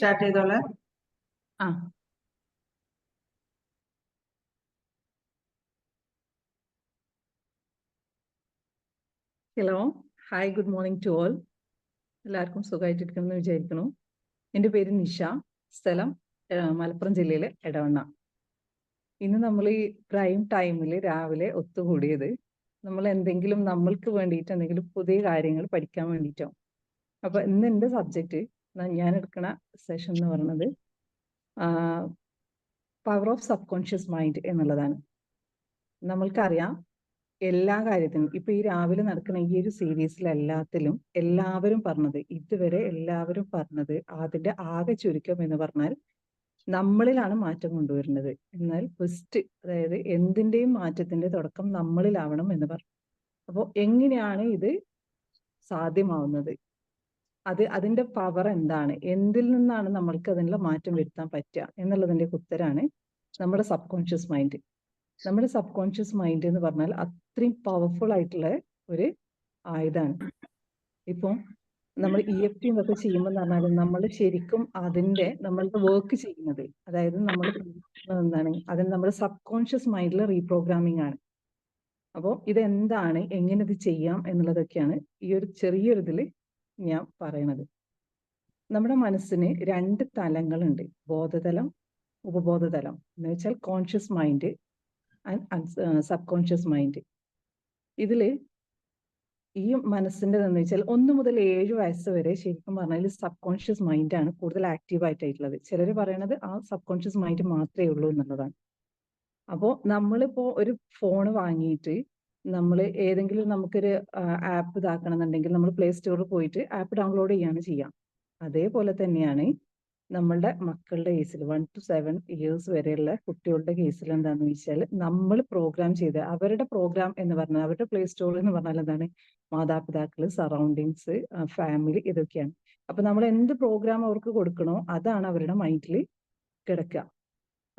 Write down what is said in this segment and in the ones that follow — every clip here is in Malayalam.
സ്റ്റാർട്ട് ചെയ്തോളെ. ആ. Hello hi good morning to all എല്ലാവർക്കും സുഖമായിട്ടിരിക്കുമെന്ന് വിചാരിക്കുന്നു. എന്റെ പേര് നിഷ. സ്ഥലം മലപ്പുറം ജില്ലയിലെ എടവണ്ണ. ഇന്ന് നമ്മൾ ഈ പ്രൈം ടൈമിൽ രാവിലെ ഒത്തുകൂടിയത് നമ്മൾ എന്തെങ്കിലും നമ്മൾക്ക് വേണ്ടിയിട്ട് എന്തെങ്കിലും പുതിയ കാര്യങ്ങൾ പഠിക്കാൻ വേണ്ടിയിട്ടോ? അപ്പൊ ഇന്ന് എന്റെ സബ്ജക്റ്റ് ഞാൻ എടുക്കുന്ന സെഷൻ എന്ന് പറയുന്നത് power of subconscious mind എന്നുള്ളതാണ്. നമ്മൾക്കറിയാം എല്ലാ കാര്യത്തിനും ഇപ്പൊ ഈ രാവിലെ നടക്കുന്ന ഈ ഒരു സീരീസിൽ എല്ലാത്തിലും എല്ലാവരും പറഞ്ഞത് ഇതുവരെ എല്ലാവരും പറഞ്ഞത് അതിന്റെ ആകെ ചുരുക്കം എന്ന് പറഞ്ഞാൽ നമ്മളിലാണ് മാറ്റം കൊണ്ടുവരുന്നത്. എന്നാൽ ഫസ്റ്റ് അതായത് എന്തിന്റെയും മാറ്റത്തിന്റെ തുടക്കം നമ്മളിലാവണം എന്ന് പറഞ്ഞു. അപ്പോൾ എങ്ങനെയാണ് ഇത് സാധ്യമാവുന്നത്? അത് അതിന്റെ പവർ എന്താണ്? എന്തിൽ നിന്നാണ് നമ്മൾക്ക് അതിനുള്ള മാറ്റം വരുത്താൻ പറ്റുക എന്നുള്ളതിന്റെ ഉത്തരാണ് നമ്മുടെ സബ് കോൺഷ്യസ് മൈൻഡ് നമ്മുടെ സബ് കോൺഷ്യസ് മൈൻഡ് എന്ന് പറഞ്ഞാൽ അത്രയും പവർഫുൾ ആയിട്ടുള്ള ഒരു ആയുധാണ് ഇപ്പം നമ്മൾ ഇ എഫ് ടി എന്നൊക്കെ ചെയ്യുമ്പോൾ പറഞ്ഞാൽ നമ്മൾ ശരിക്കും അതിന്റെ നമ്മളുടെ വർക്ക് ചെയ്യുന്നത്. അതായത് നമ്മൾ എന്താണ്? അതിന് നമ്മുടെ സബ് കോൺഷ്യസ് മൈൻഡിലെ റീപ്രോഗ്രാമിംഗ് ആണ്. അപ്പോൾ ഇതെന്താണ്? എങ്ങനെ ഇത് ചെയ്യാം എന്നുള്ളതൊക്കെയാണ് ഈ ഒരു ചെറിയൊരു ഇതിൽ ഞാൻ പറയണത്. നമ്മുടെ മനസ്സിന് രണ്ട് തലങ്ങളുണ്ട്. ബോധതലം ഉപബോധതലം. എന്ന് വെച്ചാൽ conscious mind and subconscious mind ഇതിൽ ഈ മനസ്സിന്റെ എന്ന് വെച്ചാൽ ഒന്ന് മുതൽ ഏഴ് വയസ്സ് വരെ ശരിക്കും പറഞ്ഞാൽ സബ് കോൺഷ്യസ് മൈൻഡാണ് കൂടുതൽ ആക്റ്റീവ് ആയിട്ടായിട്ടുള്ളത്. ചിലർ പറയണത് ആ സബ് കോൺഷ്യസ് മൈൻഡ് മാത്രമേ ഉള്ളൂ എന്നുള്ളതാണ്. അപ്പോൾ നമ്മളിപ്പോൾ ഒരു ഫോൺ വാങ്ങിയിട്ട് നമ്മൾ ഏതെങ്കിലും നമുക്കൊരു ആപ്പ് ഇതാക്കണം എന്നുണ്ടെങ്കിൽ നമ്മൾ പ്ലേ സ്റ്റോറിൽ പോയിട്ട് ആപ്പ് ഡൗൺലോഡ് ചെയ്യാണ് ചെയ്യാം അതേപോലെ തന്നെയാണ് നമ്മളുടെ മക്കളുടെ കേസിൽ വൺ ടു സെവൻ ഇയേഴ്സ് വരെയുള്ള കുട്ടികളുടെ കേസിൽ എന്താണെന്ന് വെച്ചാൽ നമ്മൾ പ്രോഗ്രാം ചെയ്ത് അവരുടെ പ്രോഗ്രാം എന്ന് പറഞ്ഞാൽ അവരുടെ പ്ലേ സ്റ്റോർ എന്ന് പറഞ്ഞാൽ എന്താണ്? മാതാപിതാക്കൾ സറൗണ്ടിങ്സ് ഫാമിലി ഇതൊക്കെയാണ്. അപ്പൊ നമ്മൾ എന്ത് പ്രോഗ്രാം അവർക്ക് കൊടുക്കണോ അതാണ് അവരുടെ മൈൻഡിൽ കിടക്കുക.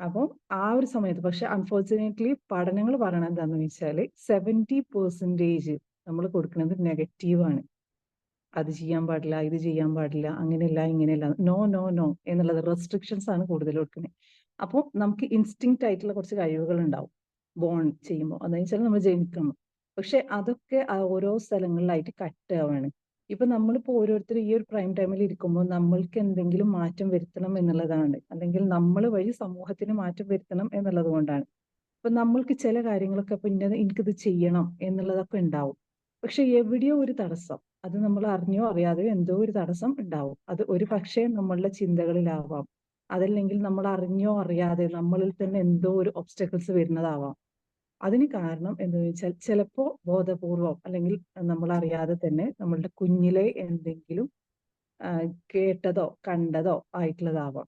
അപ്പം ആ ഒരു സമയത്ത് പക്ഷെ അൺഫോർച്ചുനേറ്റ്ലി പഠനങ്ങൾ പറയണത് എന്താണെന്ന് വെച്ചാൽ സെവന്റി പെർസെന്റേജ് നമ്മൾ കൊടുക്കുന്നത് നെഗറ്റീവാണ് അത് ചെയ്യാൻ പാടില്ല ഇത് ചെയ്യാൻ പാടില്ല അങ്ങനെയല്ല ഇങ്ങനെയല്ല. നോ നോ നോ എന്നുള്ളത് റെസ്ട്രിക്ഷൻസ് ആണ് കൂടുതൽ കൊടുക്കുന്നത് അപ്പോൾ നമുക്ക് ഇൻസ്റ്റിങ്ക്റ്റ് ആയിട്ടുള്ള കുറച്ച് കഴിവുകൾ ഉണ്ടാവും ബോൺ ചെയ്യുമ്പോൾ. അതെന്ന് വെച്ചാൽ നമ്മൾ ജനിക്കുമ്പോൾ പക്ഷെ അതൊക്കെ ഓരോ സ്ഥലങ്ങളിലായിട്ട് കട്ട് ആവാണ്. ഇപ്പൊ നമ്മളിപ്പോ ഓരോരുത്തർ ഈ ഒരു പ്രൈം ടൈമിൽ ഇരിക്കുമ്പോൾ നമ്മൾക്ക് എന്തെങ്കിലും മാറ്റം വരുത്തണം എന്നുള്ളതാണ്. അല്ലെങ്കിൽ നമ്മൾ വഴി സമൂഹത്തിന് മാറ്റം വരുത്തണം എന്നുള്ളത് കൊണ്ടാണ്. ഇപ്പൊ നമ്മൾക്ക് ചില കാര്യങ്ങളൊക്കെ ഇപ്പൊ ഇന്നത് എനിക്കിത് ചെയ്യണം എന്നുള്ളതൊക്കെ ഉണ്ടാവും പക്ഷെ എവിടെയോ ഒരു തടസ്സം. അത് നമ്മൾ അറിഞ്ഞോ അറിയാതെയോ എന്തോ ഒരു തടസ്സം ഉണ്ടാവും അത് ഒരു പക്ഷേ നമ്മളുടെ ചിന്തകളിലാവാം. അതല്ലെങ്കിൽ നമ്മൾ അറിഞ്ഞോ അറിയാതെ നമ്മളിൽ തന്നെ എന്തോ ഒരു ഒബ്സ്റ്റക്കിൾസ് വരുന്നതാവാം. അതിന് കാരണം എന്ന് വെച്ചാൽ ചിലപ്പോ ബോധപൂർവം അല്ലെങ്കിൽ നമ്മൾ അറിയാതെ തന്നെ നമ്മളുടെ കുഞ്ഞിലെ എന്തെങ്കിലും കേട്ടതോ കണ്ടതോ ആയിട്ടുള്ളതാവാം.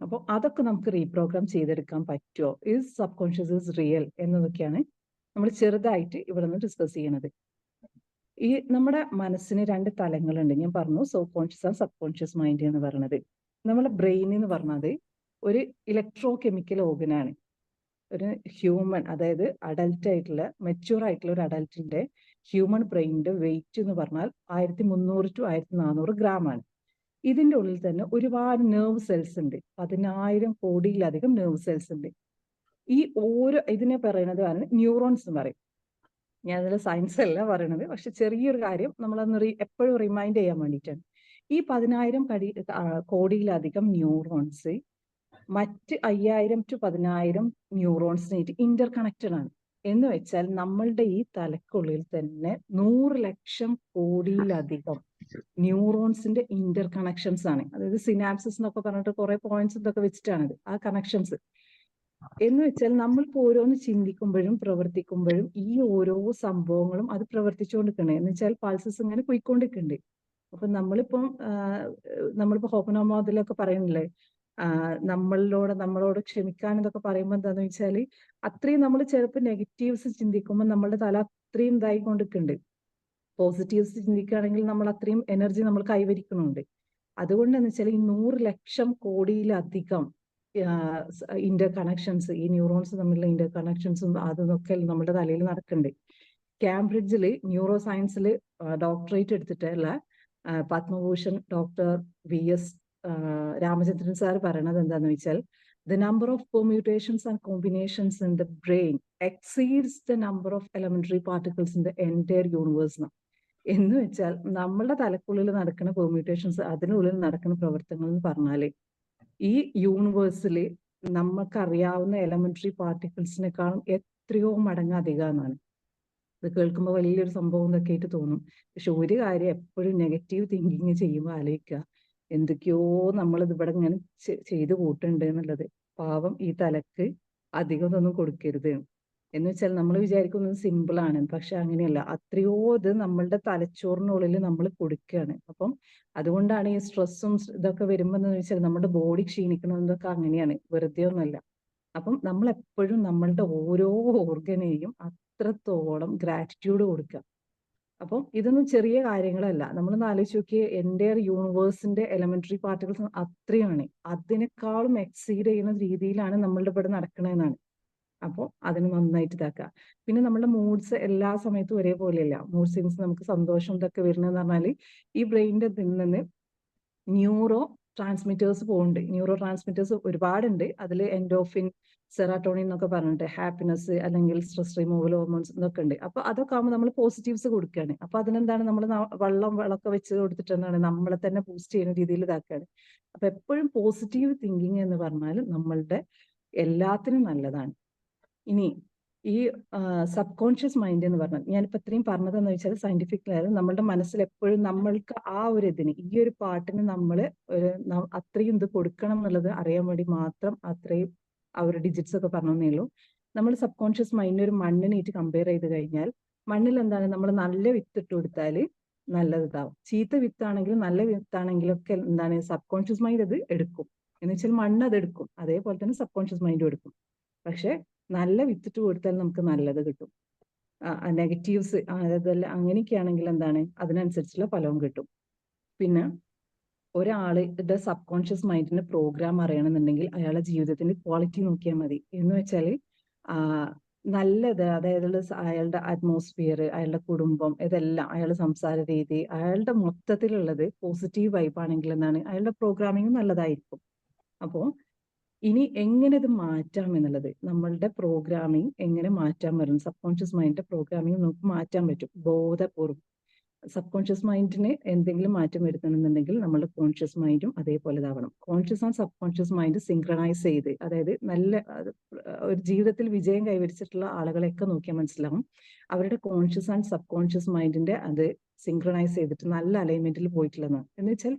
അപ്പോൾ അതൊക്കെ നമുക്ക് റീപ്രോഗ്രാം ചെയ്തെടുക്കാൻ പറ്റുമോ is subconscious is real എന്നതൊക്കെയാണ് നമ്മൾ ചെറുതായിട്ട് ഇവിടെ നിന്ന് ഡിസ്കസ് ചെയ്യണത്. ഈ നമ്മുടെ മനസ്സിന് രണ്ട് തലങ്ങളുണ്ട്. ഞാൻ പറഞ്ഞു so conscious and subconscious mind എന്ന് പറയുന്നത് നമ്മുടെ ബ്രെയിൻ എന്ന് പറഞ്ഞത് ഒരു ഇലക്ട്രോ കെമിക്കൽ ഓർഗനാണ് ഒരു ഹ്യൂമൻ അതായത് അഡൽട്ട് ആയിട്ടുള്ള മെച്യൂർ ആയിട്ടുള്ള ഒരു അഡൽട്ടിന്റെ ഹ്യൂമൻ ബ്രെയിനിന്റെ വെയിറ്റ് എന്ന് പറഞ്ഞാൽ ആയിരത്തി മുന്നൂറ് ടു ആയിരത്തി നാനൂറ് ഗ്രാമാണ് ആണ്. ഇതിന്റെ ഉള്ളിൽ തന്നെ ഒരുപാട് നെർവ് സെൽസ് ഉണ്ട്. പതിനായിരം കോടിയിലധികം നെർവ് സെൽസ് ഉണ്ട്. ഈ ഓരോ ഇതിനെ പറയുന്നത് ന്യൂറോൺസ് എന്ന് പറയും. ഞാൻ അതിൽ സയൻസ് അല്ല പറയണത്. പക്ഷെ ചെറിയൊരു കാര്യം നമ്മളൊന്ന് റീ എപ്പോഴും റിമൈൻഡ് ചെയ്യാൻ വേണ്ടിയിട്ടാണ്. ഈ പതിനായിരം കടി കോടിയിലധികം ന്യൂറോൺസ് മറ്റ് അയ്യായിരം ടു പതിനായിരം ന്യൂറോൺസിനായിട്ട് ഇന്റർ കണക്റ്റഡ് ആണ്. എന്ന് വെച്ചാൽ നമ്മളുടെ ഈ തലക്കുള്ളിൽ തന്നെ നൂറ് ലക്ഷം കോടിയിലധികം ന്യൂറോൺസിന്റെ ഇന്റർ കണക്ഷൻസ് ആണ്. അതായത് സിനാപ്സിസ് എന്നൊക്കെ പറഞ്ഞിട്ട് കുറെ പോയിന്റ്സ് ഇതൊക്കെ വെച്ചിട്ടാണ് ആ കണക്ഷൻസ് എന്ന് വെച്ചാൽ നമ്മളിപ്പോ ഓരോന്ന് ചിന്തിക്കുമ്പോഴും പ്രവർത്തിക്കുമ്പോഴും ഈ ഓരോ സംഭവങ്ങളും അത് പ്രവർത്തിച്ചുകൊണ്ടിരിക്കണേ. എന്ന് വെച്ചാൽ പൾസസ് ഇങ്ങനെ പോയിക്കൊണ്ടിരിക്കുന്നുണ്ട് അപ്പൊ നമ്മളിപ്പം നമ്മളിപ്പോ ഹോപ്പനോമോദിലൊക്കെ പറയുന്നില്ലേ? നമ്മളോട് നമ്മളോട് ക്ഷമിക്കാൻ എന്നൊക്കെ പറയുമ്പോൾ എന്താന്ന് വെച്ചാൽ അത്രയും നമ്മൾ ചിലപ്പോൾ നെഗറ്റീവ്സ് ചിന്തിക്കുമ്പോൾ നമ്മളുടെ തല അത്രയും ഇതായി കൊണ്ടിരിക്കുന്നുണ്ട് പോസിറ്റീവ്സ് ചിന്തിക്കുകയാണെങ്കിൽ നമ്മൾ അത്രയും എനർജി നമ്മൾ കൈവരിക്കുന്നുണ്ട്. അതുകൊണ്ടെന്ന് വെച്ചാൽ ഈ നൂറ് ലക്ഷം കോടിയിലധികം ഇന്റർ കണക്ഷൻസ് ഈ ന്യൂറോൺസ് തമ്മിലുള്ള ഇന്റർ കണക്ഷൻസും അതൊക്കെ നമ്മുടെ തലയിൽ നടക്കുന്നുണ്ട് കാംബ്രിഡ്ജിൽ ന്യൂറോ സയൻസിൽ ഡോക്ടറേറ്റ് എടുത്തിട്ടുള്ള Padma Bhushan doctor V S Ramachandran sir പറയണത് എന്താന്ന് വെച്ചാൽ the number of computations and combinations in the brain exceeds the number of elementary particles in the entire universe എന്ന് വെച്ചാൽ നമ്മളുടെ തലക്കുള്ളിൽ നടക്കുന്ന പെർമ്യൂട്ടേഷൻസ് അതിനുള്ളിൽ നടക്കുന്ന പ്രവർത്തനങ്ങൾ എന്ന് പറഞ്ഞാൽ ഈ യൂണിവേഴ്സിൽ നമുക്കറിയാവുന്ന എലമെന്ററി പാർട്ടിക്കിൾസിനേക്കാളും എത്രയോ മടങ്ങ് അധികമാണ് ഇത് കേൾക്കുമ്പോൾ വലിയൊരു സംഭവം എന്നൊക്കെ ആയിട്ട് തോന്നും. പക്ഷെ ഒരു കാര്യം എപ്പോഴും നെഗറ്റീവ് തിങ്കിങ് ചെയ്യുമ്പോൾ ആലോചിക്കുക. എന്തൊക്കെയോ നമ്മൾ ഇവിടെ ഇങ്ങനെ ചെയ്തു കൂട്ടുണ്ട് എന്നുള്ളത്. പാവം ഈ തലക്ക് അധികം ഇതൊന്നും കൊടുക്കരുത്. എന്ന് വെച്ചാൽ നമ്മൾ വിചാരിക്കുന്നത് സിമ്പിൾ ആണ് പക്ഷെ അങ്ങനെയല്ല. അത്രയോ ഇത് നമ്മളുടെ തലച്ചോറിനുള്ളിൽ നമ്മൾ കൊടുക്കുകയാണ് അപ്പം അതുകൊണ്ടാണ് ഈ സ്ട്രെസ്സും ഇതൊക്കെ വരുമ്പോൾ എന്ന് വെച്ചാൽ നമ്മുടെ ബോഡി ക്ഷീണിക്കുന്നതൊക്കെ അങ്ങനെയാണ്. വെറുതെ ഒന്നല്ല അപ്പം നമ്മൾ എപ്പോഴും നമ്മളുടെ ഓരോ ഓർഗനെയും അത്രത്തോളം ഗ്രാറ്റിറ്റ്യൂഡ് കൊടുക്കുക അപ്പം ഇതൊന്നും ചെറിയ കാര്യങ്ങളല്ല. നമ്മൾ ആലോചിച്ച് നോക്കിയ എന്റെ യൂണിവേഴ്സിന്റെ എലമെന്ററി പാർട്ടിക്കിൾസ് അത്രയാണ്. അതിനേക്കാളും എക്സീഡ് ചെയ്യുന്ന രീതിയിലാണ് നമ്മളുടെ ഇവിടെ നടക്കണതെന്നാണ് അപ്പോൾ അതിന് നന്നായിട്ട് ഇതാക്കുക. പിന്നെ നമ്മുടെ മൂഡ്സ് എല്ലാ സമയത്തും ഒരേപോലെയല്ല. മൂഡ് സ്വിങ്സ് നമുക്ക് സന്തോഷം ഇതൊക്കെ വരുന്നതെന്ന് പറഞ്ഞാൽ ഈ ബ്രെയിനിന്റെ നിന്ന് ന്യൂറോ ട്രാൻസ്മിറ്റേഴ്സ് പോകുന്നുണ്ട് ന്യൂറോ ട്രാൻസ്മിറ്റേഴ്സ് ഒരുപാടുണ്ട്. അതിൽ എൻഡോഫിൻ സെറാട്ടോണിൻ എന്നൊക്കെ പറഞ്ഞിട്ട് ഹാപ്പിനെസ് അല്ലെങ്കിൽ സ്ട്രെസ് റിമൂവൽ ഹോർമോൺസ് എന്നൊക്കെ ഉണ്ട്. അപ്പൊ അതൊക്കെ ആകുമ്പോൾ നമ്മൾ പോസിറ്റീവ്സ് കൊടുക്കുകയാണ് അപ്പൊ അതിനെന്താണ് നമ്മൾ വെള്ളം വെള്ളമൊക്കെ വെച്ച് കൊടുത്തിട്ട് എന്താണ് നമ്മളെ തന്നെ ബൂസ്റ്റ് ചെയ്യുന്ന രീതിയിൽ ഇതാക്കുകയാണ് അപ്പൊ എപ്പോഴും പോസിറ്റീവ് തിങ്കിങ് എന്ന് പറഞ്ഞാൽ നമ്മളുടെ എല്ലാത്തിനും നല്ലതാണ്. ഇനി ഈ സബ് കോൺഷ്യസ് മൈൻഡ് എന്ന് പറഞ്ഞാൽ ഞാനിപ്പോ ഇത്രയും പറഞ്ഞതെന്ന് വെച്ചാൽ സയന്റിഫിക് ലെവൽ നമ്മളുടെ മനസ്സിൽ എപ്പോഴും നമ്മൾക്ക് ആ ഒരു ഇതിന് ഈ ഒരു പാട്ടിന് നമ്മൾ ഒരു അത്രയും ഇത് കൊടുക്കണം എന്നുള്ളത് അറിയാൻ വേണ്ടി മാത്രം അത്രയും ആ ഒരു ഡിജിറ്റ്സ് ഒക്കെ പറഞ്ഞേ ഉള്ളൂ. നമ്മൾ സബ് കോൺഷ്യസ് മൈൻഡിന് ഒരു മണ്ണിനേറ്റ് കമ്പയർ ചെയ്ത് കഴിഞ്ഞാൽ മണ്ണിൽ എന്താണ് നമ്മൾ നല്ല വിത്ത് ഇട്ട് കൊടുത്താൽ നല്ലതാവും ചീത്ത വിത്താണെങ്കിലും നല്ല വിത്താണെങ്കിലും ഒക്കെ എന്താണ് സബ് കോൺഷ്യസ് മൈൻഡ് അത് എടുക്കും. എന്ന് വെച്ചാൽ മണ്ണ് അത് എടുക്കും. അതേപോലെ തന്നെ സബ് കോൺഷ്യസ് മൈൻഡും എടുക്കും. പക്ഷെ നല്ല വിത്തിട്ട് കൊടുത്താൽ നമുക്ക് നല്ലത് കിട്ടും. നെഗറ്റീവ്സ് അതെല്ലാം അങ്ങനെയൊക്കെയാണെങ്കിൽ എന്താണ്? അതിനനുസരിച്ചുള്ള ഫലവും കിട്ടും. പിന്നെ ഒരാളുടെ സബ് കോൺഷ്യസ് മൈൻഡിന്റെ പ്രോഗ്രാം അറിയണമെന്നുണ്ടെങ്കിൽ അയാളുടെ ജീവിതത്തിന്റെ ക്വാളിറ്റി നോക്കിയാൽ മതി. എന്ന് വെച്ചാൽ നല്ലത് അതായത് അയാളുടെ അറ്റ്മോസ്ഫിയർ അയാളുടെ കുടുംബം ഇതെല്ലാം അയാളുടെ സംസാര രീതി അയാളുടെ മൊത്തത്തിലുള്ളത് പോസിറ്റീവ് വൈബ് ആണെങ്കിൽ എന്താണ്? അയാളുടെ പ്രോഗ്രാമിംഗ് നല്ലതായിരിക്കും. അപ്പോൾ ഇനി എങ്ങനെ ഇത് മാറ്റാം എന്നുള്ളത്? നമ്മളുടെ പ്രോഗ്രാമിംഗ് എങ്ങനെ മാറ്റാൻ പറ്റും? സബ് കോൺഷ്യസ് മൈൻഡിന്റെ പ്രോഗ്രാമിംഗ് നമുക്ക് മാറ്റാൻ പറ്റും. ബോധപൂർവം സബ് കോൺഷ്യസ് മൈൻഡിന് എന്തെങ്കിലും മാറ്റം വരുത്തണമെന്നുണ്ടെങ്കിൽ നമ്മുടെ കോൺഷ്യസ് മൈൻഡും അതേപോലെ ഇതാവണം. Conscious and subconscious mind synchronise ചെയ്ത് അതായത് നല്ല ഒരു ജീവിതത്തിൽ വിജയം കൈവരിച്ചിട്ടുള്ള ആളുകളെയൊക്കെ നോക്കിയാൽ മനസ്സിലാവും. അവരുടെ കോൺഷ്യസ് ആൻഡ് സബ് കോൺഷ്യസ് മൈൻഡിന്റെ അത് സിങ്ക്രണൈസ് ചെയ്തിട്ട് നല്ല അലൈൻമെന്റിൽ പോയിട്ടുള്ളതാണ്. എന്ന് വെച്ചാൽ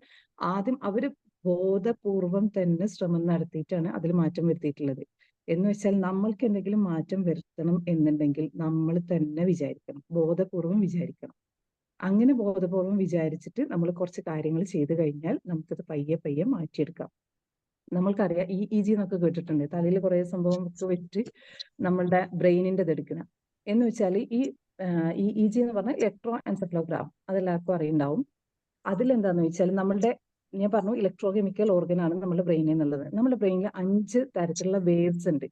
ആദ്യം അവർ ബോധപൂർവം തന്നെ ശ്രമം നടത്തിയിട്ടാണ് അതിൽ മാറ്റം വരുത്തിയിട്ടുള്ളത്. എന്ന് വെച്ചാൽ നമ്മൾക്ക് എന്തെങ്കിലും മാറ്റം വരുത്തണം എന്നുണ്ടെങ്കിൽ നമ്മൾ തന്നെ വിചാരിക്കണം. ബോധപൂർവം വിചാരിക്കണം. അങ്ങനെ ബോധപൂർവം വിചാരിച്ചിട്ട് നമ്മൾ കുറച്ച് കാര്യങ്ങൾ ചെയ്തു കഴിഞ്ഞാൽ നമുക്കത് പയ്യെ പയ്യെ മാറ്റിയെടുക്കാം. നമ്മൾക്കറിയാം ഈ ഇ ജി എന്നൊക്കെ കേട്ടിട്ടുണ്ട്. തലയിൽ കുറേ സംഭവം ഒക്കെ വെച്ച് നമ്മളുടെ ബ്രെയിനിന്റെ എടുക്കുന്ന എന്ന് വെച്ചാൽ ഈ ഇ ജി എന്ന് പറഞ്ഞാൽ ഇലക്ട്രോ എൻസെഫലോഗ്രാം അതെല്ലാവർക്കും അറിയുണ്ടാവും. അതിലെന്താന്ന് വെച്ചാൽ നമ്മളുടെ ഞാൻ പറഞ്ഞു ഇലക്ട്രോ കെമിക്കൽ ഓർഗനാണ് നമ്മുടെ ബ്രെയിനിൽ എന്നുള്ളത് നമ്മുടെ ബ്രെയിനിൽ അഞ്ച് തരത്തിലുള്ള വേവ്സ് ഉണ്ട്.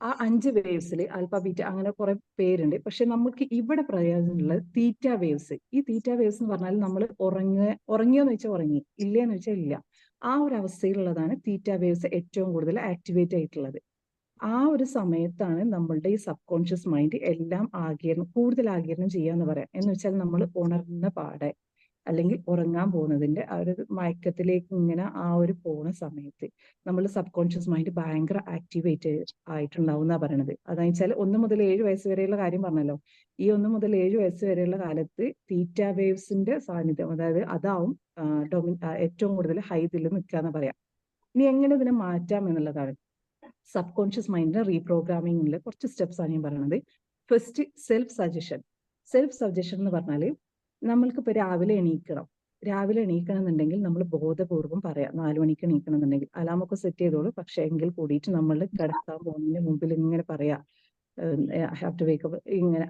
ആ അഞ്ച് വേവ്സിൽ ആൽഫ ബീറ്റ അങ്ങനെ കുറെ പേരുണ്ട്. പക്ഷെ നമുക്ക് ഇവിടെ പ്രയോജനമുള്ള തീറ്റ വേവ്സ് ഈ തീറ്റ വേവ്സ് എന്ന് പറഞ്ഞാൽ നമ്മൾ ഉറങ്ങ ഉറങ്ങിയോന്ന് വെച്ചാൽ ഉറങ്ങി ഇല്ലയെന്ന് വെച്ചാൽ ഇല്ല. ആ ഒരു അവസ്ഥയിലുള്ളതാണ് തീറ്റ വേവ്സ് ഏറ്റവും കൂടുതൽ ആക്ടിവേറ്റ് ആയിട്ടുള്ളത്. ആ ഒരു സമയത്താണ് നമ്മളുടെ ഈ സബ് കോൺഷ്യസ് മൈൻഡ് എല്ലാം ആഗീരണം കൂടുതൽ ആഗീരണം ചെയ്യാന്ന് പറയാം. എന്ന് വെച്ചാൽ നമ്മൾ ഉണർന്ന പാടെ. അല്ലെങ്കിൽ ഉറങ്ങാൻ പോകുന്നതിന്റെ ആ ഒരു മയക്കത്തിലേക്ക് ഇങ്ങനെ ആ ഒരു പോണ സമയത്ത് നമ്മൾ സബ് കോൺഷ്യസ് മൈൻഡ് ഭയങ്കര ആക്ടിവേറ്റ് ആയിട്ടുണ്ടാവും എന്നാ പറയണത്. അതെന്ന് വെച്ചാൽ ഒന്ന് മുതൽ ഏഴ് വയസ്സ് വരെയുള്ള കാര്യം പറഞ്ഞല്ലോ. ഈ ഒന്ന് മുതൽ ഏഴ് വയസ്സ് വരെയുള്ള കാലത്ത് തീറ്റ വേവ്സിന്റെ സാന്നിധ്യം അതായത് അതാവും ഡൊമി ഏറ്റവും കൂടുതൽ ഹൈതിൽ നിൽക്കുക എന്ന് പറയാം. ഇനി എങ്ങനെ ഇതിനെ മാറ്റാം എന്നുള്ളതാണ്. സബ് കോൺഷ്യസ് മൈൻഡിന്റെ റീപ്രോഗ്രാമിംഗിൽ കുറച്ച് സ്റ്റെപ്സ് ആണ് ഞാൻ പറയുന്നത് first self suggestion. Self suggestion എന്ന് പറഞ്ഞാൽ നമ്മൾക്കിപ്പോ രാവിലെ എണീക്കണം. രാവിലെ എണീക്കണം എന്നുണ്ടെങ്കിൽ നമ്മൾ ബോധപൂർവം പറയാം. നാലു മണിക്ക് എണീക്കണം എന്നുണ്ടെങ്കിൽ അലാമൊക്കെ സെറ്റ് ചെയ്തോളൂ. പക്ഷെ എങ്കിൽ കൂടിയിട്ട് നമ്മൾ കിടക്കാൻ പോകുന്നതിന് മുമ്പിൽ ഇങ്ങനെ പറയാ. ഹാവ് ടു വേക്കപ്പ് ഇങ്ങനെ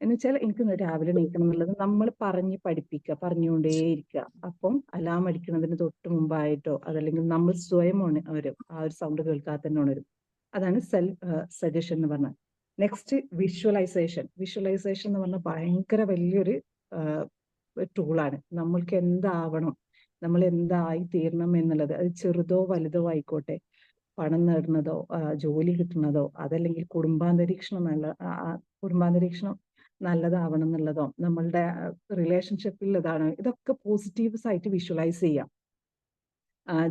എന്ന് വെച്ചാൽ എനിക്ക് രാവിലെ എണീക്കണം എന്നുള്ളത് നമ്മൾ പറഞ്ഞ് പഠിപ്പിക്കുക പറഞ്ഞുകൊണ്ടേയിരിക്കുക. അപ്പം അലാം അടിക്കുന്നതിന് തൊട്ട് മുമ്പായിട്ടോ അതല്ലെങ്കിൽ നമ്മൾ സ്വയം വരും ആ ഒരു സൗണ്ട് കേൾക്കാതെ തന്നെ ഉണരും. അതാണ് സെൽഫ് സജഷൻ എന്ന് പറഞ്ഞാൽ. നെക്സ്റ്റ് വിഷ്വലൈസേഷൻ വിഷ്വലൈസേഷൻ എന്ന് പറഞ്ഞാൽ ഭയങ്കര വലിയൊരു ടൂളാണ് നമ്മൾക്ക് എന്താവണം? നമ്മൾ എന്തായി തീരണം എന്നുള്ളത്. അത് ചെറുതോ വലുതോ ആയിക്കോട്ടെ. പണം നേടുന്നതോ ജോലി കിട്ടുന്നതോ അതല്ലെങ്കിൽ കുടുംബാന്തരീക്ഷണം നല്ല കുടുംബാന്തരീക്ഷണം നല്ലതാവണം എന്നുള്ളതോ നമ്മളുടെ റിലേഷൻഷിപ്പിൽ ഇതാണ്. ഇതൊക്കെ പോസിറ്റീവ്സ് ആയിട്ട് വിഷ്വലൈസ് ചെയ്യാം.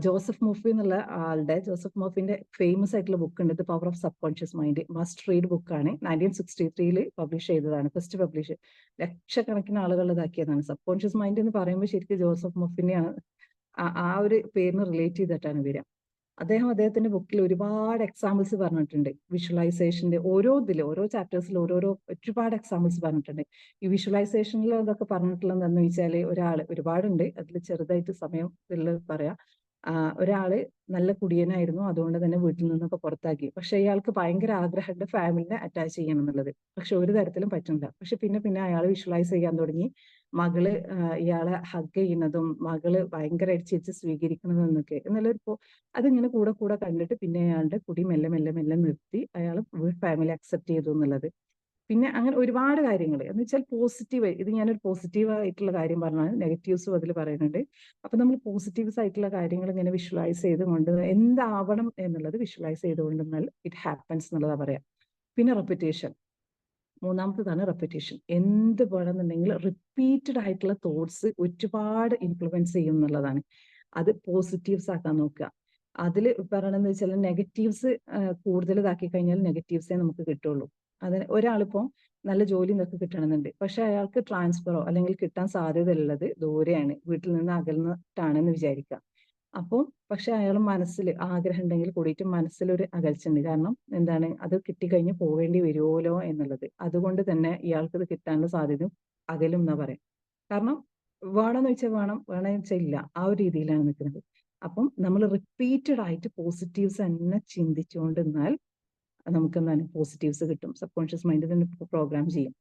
ജോസഫ് മോഫി എന്നുള്ള ആളുടെ ജോസഫ് മോഫിന്റെ ഫേമസ് ആയിട്ടുള്ള ബുക്ക് ഉണ്ട്. The power of subconscious mind must read ബുക്കാണ് നയന്റീൻ സിക്സ്റ്റി ത്രീയിൽ പബ്ലിഷ് ചെയ്തതാണ്. ഫസ്റ്റ് പബ്ലിഷ് ലക്ഷക്കണക്കിന് ആളുകൾ ഇതാക്കിയതാണ്. സബ് കോൺഷ്യസ് മൈൻഡ് എന്ന് പറയുമ്പോൾ ശരിക്കും ജോസഫ് മോഫിനെയാണ് ആ ഒരു പേരിന് റിലേറ്റ് ചെയ്തിട്ടാണ് വരിക. അദ്ദേഹം അദ്ദേഹത്തിന്റെ ബുക്കിൽ ഒരുപാട് എക്സാമ്പിൾസ് പറഞ്ഞിട്ടുണ്ട്. വിഷ്വലൈസേഷന്റെ ഓരോ ഇതിൽ ഓരോ ചാപ്റ്റേഴ്സിൽ ഓരോരോ ഒരുപാട് എക്സാമ്പിൾസ് പറഞ്ഞിട്ടുണ്ട്. ഈ വിഷ്വലൈസേഷനിൽ അതൊക്കെ പറഞ്ഞിട്ടുള്ളത് എന്താണെന്ന് വെച്ചാൽ ഒരാൾ ഒരുപാടുണ്ട്. അതിൽ ചെറുതായിട്ട് സമയം പറയാം. ഒരാൾ നല്ല കുടിയനായിരുന്നു. അതുകൊണ്ട് തന്നെ വീട്ടിൽ നിന്നൊക്കെ പുറത്താക്കി. പക്ഷെ ഇയാൾക്ക് ഭയങ്കര ആഗ്രഹമുണ്ട് ഫാമിലിനെ അറ്റാച്ച് ചെയ്യണം എന്നുള്ളത്. പക്ഷെ ഒരു തരത്തിലും പറ്റണ്ട പക്ഷെ പിന്നെ പിന്നെ അയാൾ വിഷ്വലൈസ് ചെയ്യാൻ തുടങ്ങി. മകൾ ഇയാളെ ഹഗ് ചെയ്യുന്നതും മകൾ ഭയങ്കര ചേച്ചി സ്വീകരിക്കുന്നതും എന്നൊക്കെ. എന്നുള്ളൊരു അതിങ്ങനെ കൂടെ കൂടെ കണ്ടിട്ട് പിന്നെ അയാളുടെ കുടി മെല്ലെ മെല്ലെ മെല്ലെ നിർത്തി അയാൾ ഫാമിലി അക്സെപ്റ്റ് ചെയ്തു എന്നുള്ളത്. പിന്നെ അങ്ങനെ ഒരുപാട് കാര്യങ്ങൾ എന്ന് വെച്ചാൽ പോസിറ്റീവ് ഇത് ഞാനൊരു പോസിറ്റീവ് ആയിട്ടുള്ള കാര്യം പറഞ്ഞാൽ നെഗറ്റീവ്സും അതിൽ പറയുന്നുണ്ട്. അപ്പൊ നമ്മൾ പോസിറ്റീവ്സ് ആയിട്ടുള്ള കാര്യങ്ങൾ ഇങ്ങനെ വിഷ്വലൈസ് ചെയ്തുകൊണ്ട് എന്താവണം എന്നുള്ളത് വിഷ്വലൈസ് ചെയ്തുകൊണ്ടെന്നാൽ ഇറ്റ് ഹാപ്പൻസ് എന്നുള്ളതാ പറയാം. പിന്നെ റെപ്പിറ്റേഷൻ മൂന്നാമത്തതാണ് റെപ്പിറ്റേഷൻ എന്ത് വേണമെന്നുണ്ടെങ്കിൽ റിപ്പീറ്റഡ് ആയിട്ടുള്ള തോട്ട്സ് ഒരുപാട് ഇൻഫ്ലുവൻസ് ചെയ്യും എന്നുള്ളതാണ്. അത് പോസിറ്റീവ്സ് ആക്കാൻ നോക്കുക. അതിൽ പറയണമെന്ന് വെച്ചാൽ നെഗറ്റീവ്സ് കൂടുതൽ ഇതാക്കി കഴിഞ്ഞാൽ നെഗറ്റീവ്സേ നമുക്ക് കിട്ടുള്ളൂ. അതിന് ഒരാളിപ്പോ നല്ല ജോലി നിനക്ക് കിട്ടണമെന്നുണ്ട്. പക്ഷെ അയാൾക്ക് ട്രാൻസ്ഫറോ അല്ലെങ്കിൽ കിട്ടാൻ സാധ്യത ഉള്ളത് ദൂരെയാണ്. വീട്ടിൽ നിന്ന് അകലുന്നിട്ടാണെന്ന് വിചാരിക്കുക. അപ്പോൾ പക്ഷെ അയാൾ മനസ്സിൽ ആഗ്രഹം ഉണ്ടെങ്കിൽ കൂടിയിട്ട് മനസ്സിലൊരു അകൽച്ചുണ്ട് കാരണം എന്താണ്? അത് കിട്ടിക്കഴിഞ്ഞ് പോവേണ്ടി വരുമല്ലോ എന്നുള്ളത്. അതുകൊണ്ട് തന്നെ ഇയാൾക്ക് ഇത് കിട്ടാനുള്ള സാധ്യത അകലും എന്നാ പറയാം. കാരണം വേണമെന്ന് വെച്ചാൽ വേണം വേണമെന്ന് വെച്ചാൽ ഇല്ല. ആ ഒരു രീതിയിലാണ് നിൽക്കുന്നത്. അപ്പം നമ്മൾ റിപ്പീറ്റഡ് ആയിട്ട് പോസിറ്റീവ്സ് തന്നെ ചിന്തിച്ചുകൊണ്ടിരുന്നാൽ നമുക്ക് എന്താണ് പോസിറ്റീവ്സ് കിട്ടും. സബ് കോൺഷ്യസ് മൈൻഡ് തന്നെ പ്രോഗ്രാം ചെയ്യും.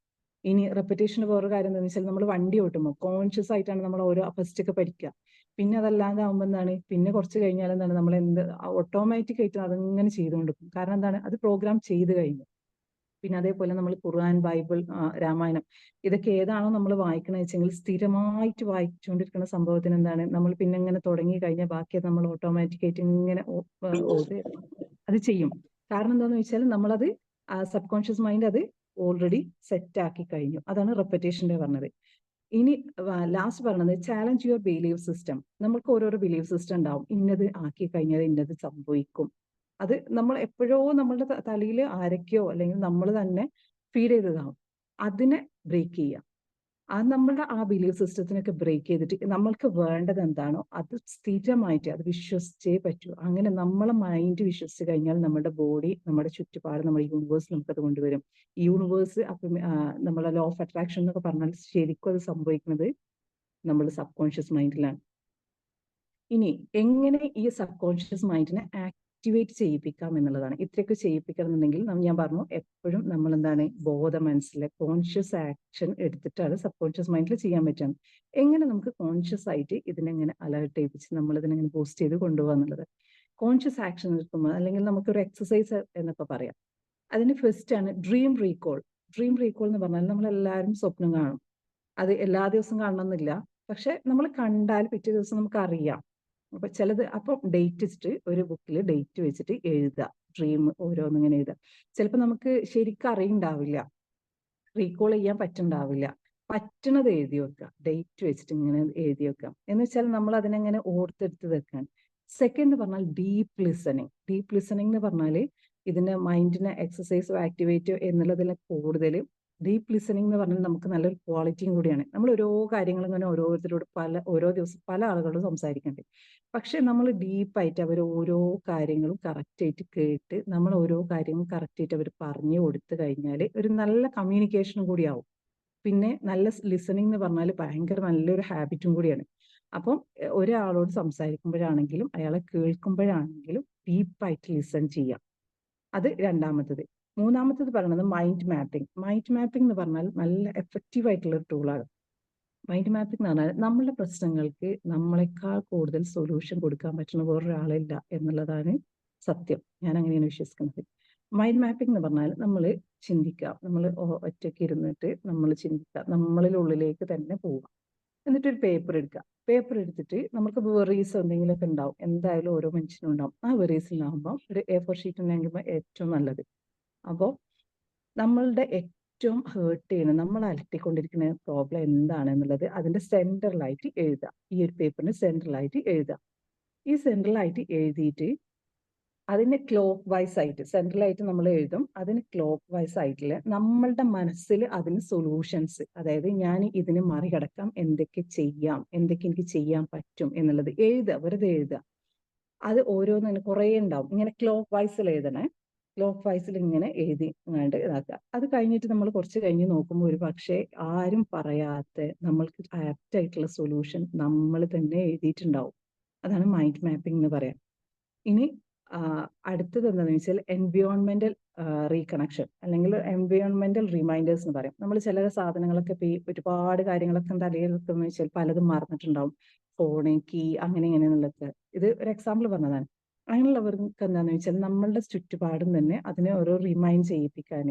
ഇനി റെപ്പറ്റേഷൻ വേറെ കാര്യം എന്താണെന്ന് വെച്ചാൽ നമ്മൾ വണ്ടി ഓട്ടുമ്പോൾ കോൺഷ്യസ് ആയിട്ടാണ് നമ്മൾ ഓരോ ഫസ്റ്റ് ഒക്കെ പഠിക്കുക. പിന്നെ അതല്ലാതെ ആകുമ്പോൾ എന്താണ്? പിന്നെ കുറച്ച് കഴിഞ്ഞാൽ എന്താണ്? നമ്മൾ എന്ത് ഓട്ടോമാറ്റിക് ആയിട്ട് അതങ്ങനെ ചെയ്തുകൊണ്ടിരിക്കും. കാരണം എന്താണ്? അത് പ്രോഗ്രാം ചെയ്ത് കഴിഞ്ഞു. പിന്നെ അതേപോലെ നമ്മൾ ഖുർആൻ ബൈബിൾ രാമായണം ഇതൊക്കെ ഏതാണോ നമ്മൾ വായിക്കണമെന്ന് വെച്ചെങ്കിൽ സ്ഥിരമായിട്ട് വായിച്ചുകൊണ്ടിരിക്കുന്ന സംഭവത്തിന് എന്താണ്? നമ്മൾ പിന്നെ ഇങ്ങനെ തുടങ്ങി കഴിഞ്ഞാൽ ബാക്കി നമ്മൾ ഓട്ടോമാറ്റിക് ആയിട്ട് ഇങ്ങനെ അത് ചെയ്യും. കാരണം എന്താണെന്ന് വെച്ചാൽ നമ്മളത് സബ് കോൺഷ്യസ് മൈൻഡ് അത് ഓൾറെഡി സെറ്റ് ആക്കി കഴിഞ്ഞു. അതാണ് റെപ്പറ്റേഷന്റെ പറഞ്ഞത്. ഇനി ലാസ്റ്റ് പറഞ്ഞത് ചാലഞ്ച് യുവർ ബിലീവ് സിസ്റ്റം നമ്മൾക്ക് ഓരോരോ ബിലീവ് സിസ്റ്റം ഉണ്ടാവും. ഇന്നത് ആക്കി കഴിഞ്ഞാൽ ഇന്നത് സംഭവിക്കും. അത് നമ്മൾ എപ്പോഴോ നമ്മളുടെ തലയിൽ ആരൊക്കെയോ അല്ലെങ്കിൽ നമ്മൾ തന്നെ ഫീൽ ചെയ്തതാവും. അതിനെ ബ്രേക്ക് ചെയ്യാം അത് നമ്മളുടെ ആ ബിലീഫ് സിസ്റ്റത്തിനൊക്കെ ബ്രേക്ക് ചെയ്തിട്ട് നമ്മൾക്ക് വേണ്ടത് എന്താണോ അത് സ്ഥിരമായിട്ട് അത് വിശ്വസിച്ചേ പറ്റൂ. അങ്ങനെ നമ്മളെ മൈൻഡ് വിശ്വസിച്ച് കഴിഞ്ഞാൽ നമ്മുടെ ബോഡി നമ്മുടെ ചുറ്റുപാട് നമ്മുടെ യൂണിവേഴ്സ് നമുക്കത് കൊണ്ടുവരും. യൂണിവേഴ്സ് അപ്പം നമ്മളെ ലോ ഓഫ് അട്രാക്ഷൻ എന്നൊക്കെ പറഞ്ഞാൽ ശരിക്കും അത് സംഭവിക്കുന്നത് നമ്മുടെ സബ് കോൺഷ്യസ് മൈൻഡിലാണ് ഇനി എങ്ങനെ ഈ സബ് കോൺഷ്യസ് മൈൻഡിനെ ആക്ട് ആക്ടിവേറ്റ് ചെയ്യിപ്പിക്കാം എന്നുള്ളതാണ്. ഇത്രയൊക്കെ ചെയ്യിപ്പിക്കണം എന്നുണ്ടെങ്കിൽ ഞാൻ പറഞ്ഞു എപ്പോഴും നമ്മൾ എന്താണ് ബോധ മനസ്സിലെ കോൺഷ്യസ് ആക്ഷൻ എടുത്തിട്ടാണ് സബ് കോൺഷ്യസ് മൈൻഡിൽ ചെയ്യാൻ പറ്റുന്നത് എങ്ങനെ നമുക്ക് കോൺഷ്യസ് ആയിട്ട് ഇതിനെങ്ങനെ അലേർട്ട് ചെയ്യിപ്പിച്ച് നമ്മൾ ഇതിനെങ്ങനെ ബൂസ്റ്റ് ചെയ്ത് കൊണ്ടുപോകുക എന്നുള്ളത്. കോൺഷ്യസ് ആക്ഷൻ എടുക്കുമ്പോൾ അല്ലെങ്കിൽ നമുക്കൊരു എക്സസൈസ് എന്നൊക്കെ പറയാം. അതിന് ഫസ്റ്റ് ആണ് ഡ്രീം റീകോൾ ഡ്രീം റീകോൾ എന്ന് പറഞ്ഞാൽ നമ്മൾ എല്ലാവരും സ്വപ്നം കാണും. അത് എല്ലാ ദിവസവും കാണണമെന്നില്ല. പക്ഷെ നമ്മൾ കണ്ടാൽ പിറ്റേ ദിവസം നമുക്ക് അറിയാം അപ്പൊ ചിലത് അപ്പം ഡേറ്റ് വെച്ചിട്ട് ഒരു ബുക്കിൽ ഡേറ്റ് വെച്ചിട്ട് എഴുതുക ഡ്രീം ഓരോന്നിങ്ങനെ എഴുതുക ചിലപ്പോൾ നമുക്ക് ശരിക്കും അറിയണ്ടാവില്ല. റീകോൾ ചെയ്യാൻ പറ്റുണ്ടാവില്ല. പറ്റണത് എഴുതി വെക്കുക ഡേറ്റ് വെച്ചിട്ട് ഇങ്ങനെ എഴുതി വെക്കാം. എന്ന് വെച്ചാൽ നമ്മൾ അതിനെങ്ങനെ ഓർത്തെടുത്ത് വെക്കാൻ സെക്കൻഡ് പറഞ്ഞാൽ ഡീപ്പ് ലിസണിങ് ഡീപ്പ് ലിസണിങ് എന്ന് പറഞ്ഞാൽ ഇതിന്റെ മൈൻഡിനെ എക്സസൈസോ ആക്ടിവേറ്റോ എന്നുള്ളതിൽ കൂടുതൽ ഡീപ്പ് ലിസണിങ് എന്ന് പറഞ്ഞാൽ നമുക്ക് നല്ലൊരു ക്വാളിറ്റിയും കൂടിയാണ്. നമ്മൾ ഓരോ കാര്യങ്ങളും ഇങ്ങനെ ഓരോരുത്തരോട് പല ഓരോ ദിവസം പല ആളുകളോട് സംസാരിക്കണ്ടേ പക്ഷെ നമ്മൾ ഡീപ്പായിട്ട് അവർ ഓരോ കാര്യങ്ങളും കറക്റ്റായിട്ട് കേട്ട് നമ്മൾ ഓരോ കാര്യങ്ങളും കറക്റ്റായിട്ട് അവർ പറഞ്ഞു കൊടുത്തു കഴിഞ്ഞാൽ ഒരു നല്ല കമ്മ്യൂണിക്കേഷനും കൂടിയാവും പിന്നെ നല്ല ലിസണിങ് എന്ന് പറഞ്ഞാൽ ഭയങ്കര നല്ലൊരു ഹാബിറ്റും കൂടിയാണ്. അപ്പം ഒരാളോട് സംസാരിക്കുമ്പോഴാണെങ്കിലും അയാളെ കേൾക്കുമ്പോഴാണെങ്കിലും ഡീപ്പായിട്ട് ലിസൺ ചെയ്യാം. അത് രണ്ടാമത്തത്. മൂന്നാമത്തത് പറയുന്നത് മൈൻഡ് മാപ്പിംഗ് മൈൻഡ് മാപ്പിംഗ് എന്ന് പറഞ്ഞാൽ നല്ല എഫക്റ്റീവ് ആയിട്ടുള്ള ഒരു ടൂളാണ് മൈൻഡ് മാപ്പിംഗ് എന്ന് പറഞ്ഞാൽ നമ്മളുടെ പ്രശ്നങ്ങൾക്ക് നമ്മളെക്കാൾ കൂടുതൽ സൊല്യൂഷൻ കൊടുക്കാൻ പറ്റുന്ന വേറൊരാളില്ല എന്നുള്ളതാണ് സത്യം. ഞാൻ അങ്ങനെയാണ് വിശ്വസിക്കുന്നത്. മൈൻഡ് മാപ്പിംഗ് എന്ന് പറഞ്ഞാൽ നമ്മൾ ചിന്തിക്കുക നമ്മൾ ഒറ്റയ്ക്ക് ഇരുന്നിട്ട് നമ്മൾ ചിന്തിക്കുക നമ്മളിൽ ഉള്ളിലേക്ക് തന്നെ പോവുക എന്നിട്ട് എന്നിട്ടൊരു പേപ്പർ എടുക്കുക പേപ്പർ എടുത്തിട്ട് നമുക്ക് വെറീസ് എന്തെങ്കിലുമൊക്കെ ഉണ്ടാവും. എന്തായാലും ഓരോ മനുഷ്യനും ഉണ്ടാവും. ആ വെറീസിലാകുമ്പോൾ ഒരു എ ഫോർ ഷീറ്റ് ഉണ്ടെങ്കിൽ ഏറ്റവും നല്ലത്. അപ്പോൾ നമ്മളുടെ ഏറ്റവും ഹേർട്ട് ചെയ്യുന്ന നമ്മൾ അലട്ടിക്കൊണ്ടിരിക്കുന്ന പ്രോബ്ലം എന്താണ് എന്നുള്ളത് അതിന്റെ സെൻട്രലായിട്ട് എഴുതുക ഈ ഒരു പേപ്പറിന് സെൻട്രലായിട്ട് എഴുതുക ഈ സെൻട്രലായിട്ട് എഴുതിയിട്ട് അതിന് ക്ലോക്ക് വൈസ് ആയിട്ട് സെൻട്രലായിട്ട് നമ്മൾ എഴുതും. അതിന് ക്ലോക്ക് വൈസ് ആയിട്ടില്ല നമ്മളുടെ മനസ്സിൽ അതിന് സൊല്യൂഷൻസ് അതായത് ഞാൻ ഇതിന് മറികടക്കാം എന്തൊക്കെ ചെയ്യാം എന്തൊക്കെ എനിക്ക് ചെയ്യാൻ പറ്റും എന്നുള്ളത് എഴുതുക. വെറുതെ എഴുതുക. അത് ഓരോന്നിനും കുറേ ഉണ്ടാവും. ഇങ്ങനെ ക്ലോക്ക് വൈസിൽ എഴുതണേ. ക്ലോക്ക് വൈസിൽ ഇങ്ങനെ എഴുതി അങ്ങാണ്ട് ഇതാക്കുക. അത് കഴിഞ്ഞിട്ട് നമ്മൾ കുറച്ച് കഴിഞ്ഞ് നോക്കുമ്പോൾ ഒരു പക്ഷേ ആരും പറയാത്ത നമ്മൾക്ക് ആപ്റ്റ് ആയിട്ടുള്ള സൊല്യൂഷൻ നമ്മൾ തന്നെ എഴുതിയിട്ടുണ്ടാവും. അതാണ് മൈൻഡ് മാപ്പിംഗ് എന്ന് പറയാം. ഇനി അടുത്തത് എന്താണെന്ന് വെച്ചാൽ എൻവിയോൺമെന്റൽ റീകണക്ഷൻ അല്ലെങ്കിൽ എൻവിയോൺമെന്റൽ റിമൈൻഡേഴ്സ് എന്ന് പറയും. നമ്മൾ ചില സാധനങ്ങളൊക്കെ ഇപ്പം ഈ ഒരുപാട് കാര്യങ്ങളൊക്കെ തലയിൽ എന്ന് വെച്ചാൽ പലതും മറന്നിട്ടുണ്ടാവും. ഫോണ് കീ അങ്ങനെ ഇങ്ങനെ എന്നുള്ളത് ഇത് ഒരു എക്സാമ്പിൾ പറഞ്ഞതാണ്. അങ്ങനെയുള്ളവർക്ക് എന്താണെന്ന് വെച്ചാൽ നമ്മളുടെ ചുറ്റുപാടും തന്നെ അതിനെ ഓരോ റിമൈൻഡ് ചെയ്യിപ്പിക്കാൻ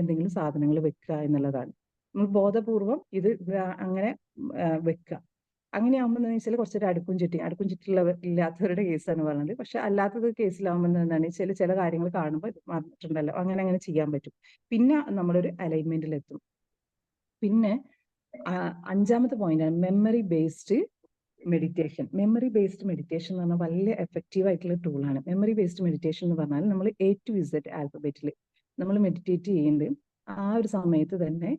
എന്തെങ്കിലും സാധനങ്ങൾ വെക്കുക എന്നുള്ളതാണ്. നമ്മൾ ബോധപൂർവം ഇത് അങ്ങനെ വെക്കുക. അങ്ങനെയാകുമ്പോൾ എന്ന് വെച്ചാൽ കുറച്ചൊരു അടുക്കും ചുറ്റി അടുക്കും ചുറ്റിയുള്ള ഇല്ലാത്തവരുടെ കേസാണ് പറഞ്ഞത്. പക്ഷെ അല്ലാത്തത് കേസിലാവുമ്പോൾ എന്താണെന്ന് വെച്ചാൽ ചില കാര്യങ്ങൾ കാണുമ്പോൾ ഇത് മറന്നിട്ടുണ്ടല്ലോ. അങ്ങനെ അങ്ങനെ ചെയ്യാൻ പറ്റും. പിന്നെ നമ്മളൊരു അലൈൻമെന്റിലെത്തും പിന്നെ അഞ്ചാമത്തെ പോയിന്റ് ആണ് memory based meditation memory based meditation എന്ന് പറഞ്ഞാൽ വലിയ എഫക്റ്റീവ് ആയിട്ടുള്ള ടൂളാണ് മെമ്മറി ബേസ്ഡ് മെഡിറ്റേഷൻ എന്ന് പറഞ്ഞാൽ നമ്മൾ എ ടു ഇസഡ് ആൽഫബറ്റിൽ നമ്മൾ മെഡിറ്റേറ്റ് ചെയ്യുന്നത് ആ ഒരു സമയത്ത് തന്നെ